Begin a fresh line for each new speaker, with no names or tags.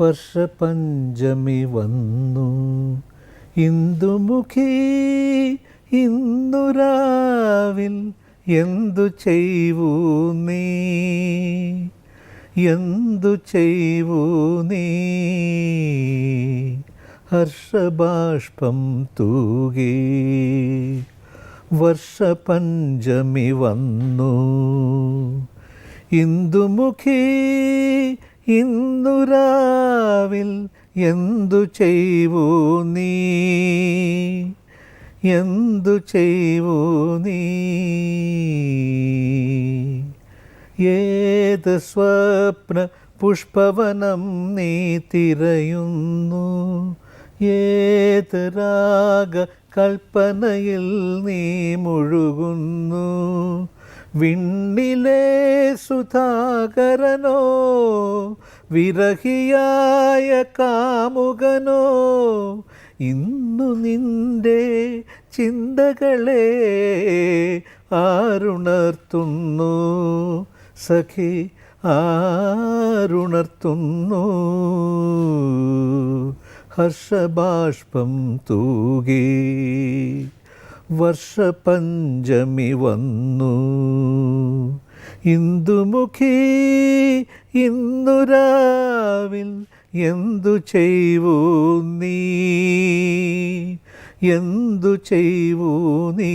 വർഷപഞ്ചമി വന്നു. ഇന്ദുമുഖി ഇന്ദുരാവിൽ എന്തു ചെയ്വൂ നീ? എന്തു ചെയ്വൂ നീ? ഹർഷബാഷ്പം തൂകി. വർഷപഞ്ചമി വന്നു. ഇന്ദുമുഖി ഇന്നുരാവിൽ എന്തു ചെയ്വൂ നീ? എന്തു ചെയ്വൂ നീ? ഏത് സ്വപ്ന പുഷ്പവനം നീ തിരയുന്നു? ഏത് രാഗ കൽപ്പനയിൽ നീ മുഴുകുന്നു? വിണ്ണിലെ സുധാകരനോ വിരഹിയായ കാമുകനോ ഇന്നു നിന്റെ ചിന്തകളെ ആരുണർത്തുന്നു. സഖി ആരുണർത്തുന്നു. ഹർഷബാഷ്പം തൂകി വർഷപഞ്ചമി വന്നു. ഇന്ദുമുഖി ഇന്ദുരാവിൽ എന്തു ചെയ്വൂ നീ? എന്തു ചെയ്വൂ നീ?